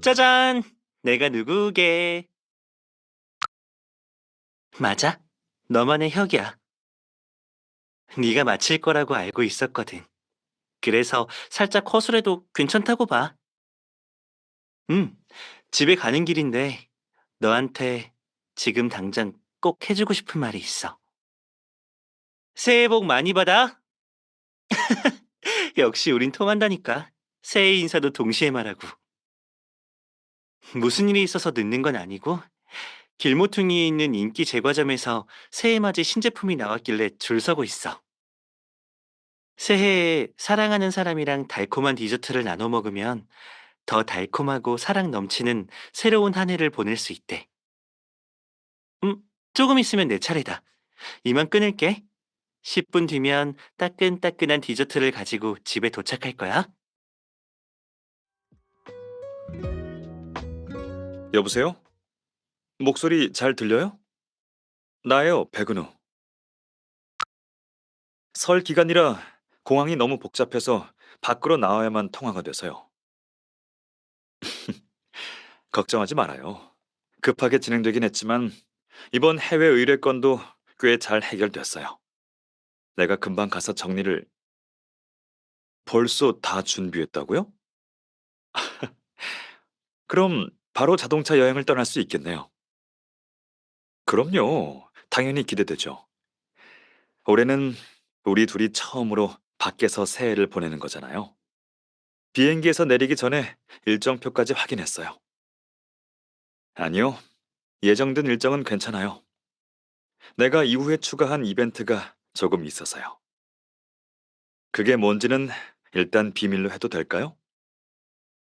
짜잔! 내가 누구게? 맞아. 너만의 혁이야. 네가 맞힐 거라고 알고 있었거든. 그래서 살짝 허술해도 괜찮다고 봐. 응, 집에 가는 길인데 너한테 지금 당장 꼭 해주고 싶은 말이 있어. 새해 복 많이 받아. 역시 우린 통한다니까. 새해 인사도 동시에 말하고. 무슨 일이 있어서 늦는 건 아니고 길모퉁이에 있는 인기 제과점에서 새해 맞이 신제품이 나왔길래 줄 서고 있어. 새해에 사랑하는 사람이랑 달콤한 디저트를 나눠 먹으면 더 달콤하고 사랑 넘치는 새로운 한 해를 보낼 수 있대. 음, 조금 있으면 내 차례다. 이만 끊을게. 10분 뒤면 따끈따끈한 디저트를 가지고 집에 도착할 거야. 여보세요? 목소리 잘 들려요? 나예요, 백은우. 설 기간이라 공항이 너무 복잡해서 밖으로 나와야만 통화가 돼서요. 걱정하지 말아요. 급하게 진행되긴 했지만 이번 해외 의뢰 건도 꽤 잘 해결됐어요. 내가 금방 가서 정리를 벌써 다 준비했다고요? 그럼 바로 자동차 여행을 떠날 수 있겠네요. 그럼요. 당연히 기대되죠. 올해는 우리 둘이 처음으로 밖에서 새해를 보내는 거잖아요. 비행기에서 내리기 전에 일정표까지 확인했어요. 아니요. 예정된 일정은 괜찮아요. 내가 이후에 추가한 이벤트가 조금 있어서요. 그게 뭔지는 일단 비밀로 해도 될까요?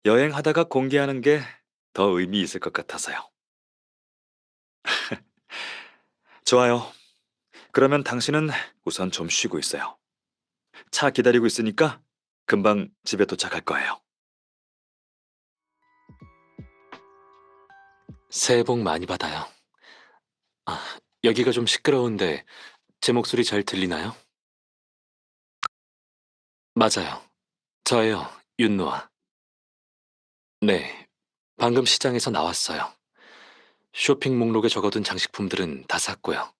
여행하다가 공개하는 게 더 의미 있을 것 같아서요. 좋아요. 그러면 당신은 우선 좀 쉬고 있어요. 차 기다리고 있으니까 금방 집에 도착할 거예요. 새해 복 많이 받아요. 아, 여기가 좀 시끄러운데 제 목소리 잘 들리나요? 맞아요. 저예요, 윤노아. 네, 방금 시장에서 나왔어요. 쇼핑 목록에 적어둔 장식품들은 다 샀고요.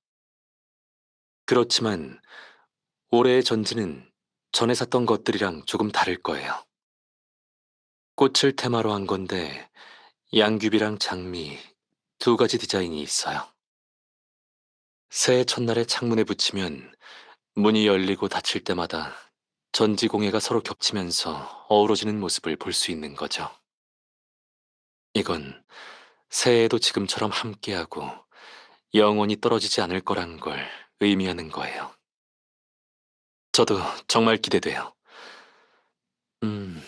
그렇지만 올해의 전지는 전에 샀던 것들이랑 조금 다를 거예요. 꽃을 테마로 한 건데 양귀비랑 장미 두 가지 디자인이 있어요. 새해 첫날에 창문에 붙이면 문이 열리고 닫힐 때마다 전지공예가 서로 겹치면서 어우러지는 모습을 볼 수 있는 거죠. 이건 새해에도 지금처럼 함께하고 영원히 떨어지지 않을 거란 걸 의미하는 거예요. 저도 정말 기대돼요. 음,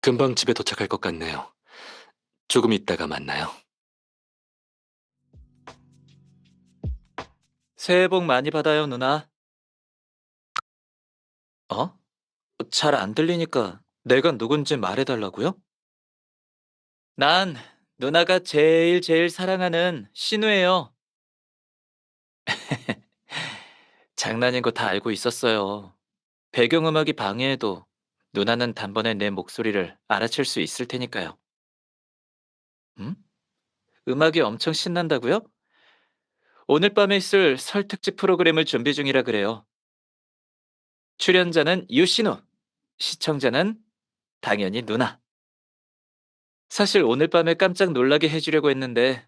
금방 집에 도착할 것 같네요. 조금 있다가 만나요. 새해 복 많이 받아요, 누나. 어? 잘 안 들리니까 내가 누군지 말해달라고요? 난 누나가 제일 제일 사랑하는 신우예요. 장난인 거 다 알고 있었어요. 배경음악이 방해해도 누나는 단번에 내 목소리를 알아챌 수 있을 테니까요. 음? 음악이 엄청 신난다고요? 오늘 밤에 있을 설 특집 프로그램을 준비 중이라 그래요. 출연자는 유신우, 시청자는 당연히 누나. 사실 오늘 밤에 깜짝 놀라게 해주려고 했는데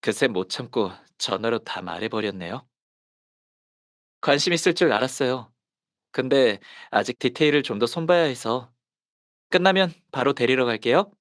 그새 못 참고 전화로 다 말해버렸네요. 관심 있을 줄 알았어요. 근데 아직 디테일을 좀 더 손봐야 해서 끝나면 바로 데리러 갈게요.